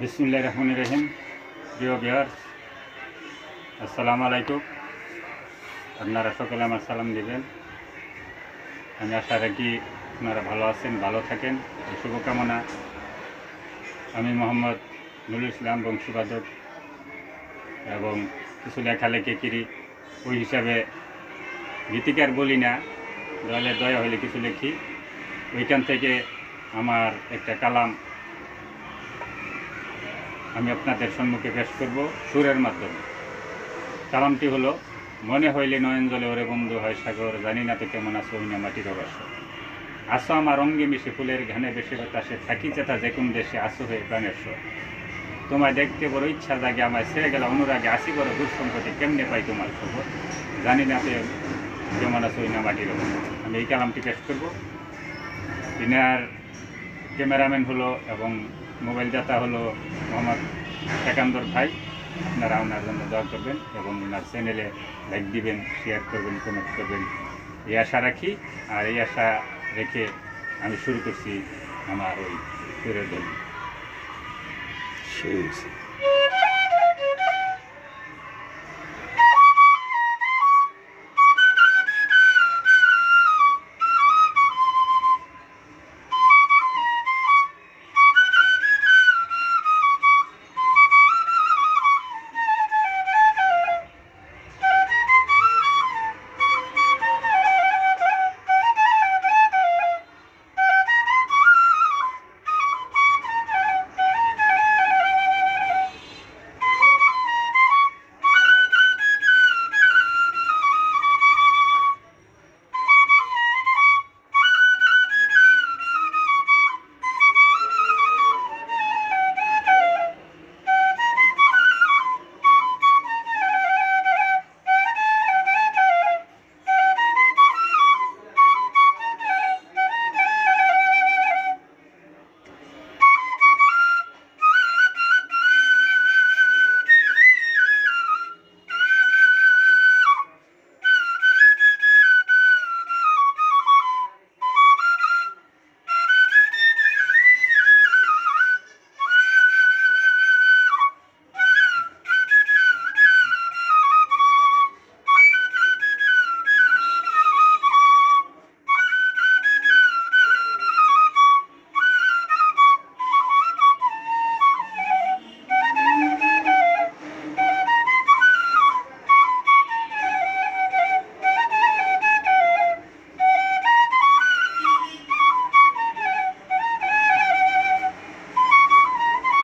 বিসমুল্লাহ রহমান রহিম। প্রিয় বিহার আসসালামু আলাইকুম আপনারা সকলে আমার সালাম দিবেন। আমি আশা রাখি আপনারা ভালো আছেন, ভালো থাকেন। এই শুভকামনা আমি মোহাম্মদ নুরুল ইসলাম বংশীবাদক এবং কিছু লেখালেখি করি। ওই হিসাবে গীতিকার বলি না দয়ালে দয়া হলে কিছু লেখি। ওইখান থেকে আমার একটা কালাম আমি আপনাদের সম্মুখে পেশ করব সুরের মাধ্যমে। কালামটি হলো, মনে হইলে নয়ন জলে ওরে বন্ধু হয় সাগর, জানি না তো কেমন আছো না মাটির অবশ্য। আসো আমার অঙ্গে মিশে ফুলের ঘানে বেশি বাতাসে থাকি চেতা যে কোন দেশে আসো হয়ে প্রাণের তোমায় দেখতে বড় ইচ্ছা জাগে, আমায় সেরে গেলে অনুরাগে আসি বড় দূর সম্পত্তি কেমনে পাই তোমার খবর? জানি না তো কেমন আছো না মাটির অবশ্য। আমি এই কালামটি পেশ করব। তিনার ক্যামেরাম্যান হলো এবং মোবাইল দাতা হলো আমার একান্দর ভাই। আপনারা ওনার জন্য দোয়া করবেন এবং ওনার চ্যানেলে লাইক দিবেন শেয়ার করবেন কমেন্ট করবেন। এই আশা রাখি, আর এই আশা রেখে আমি শুরু করছি আমার ওই সেই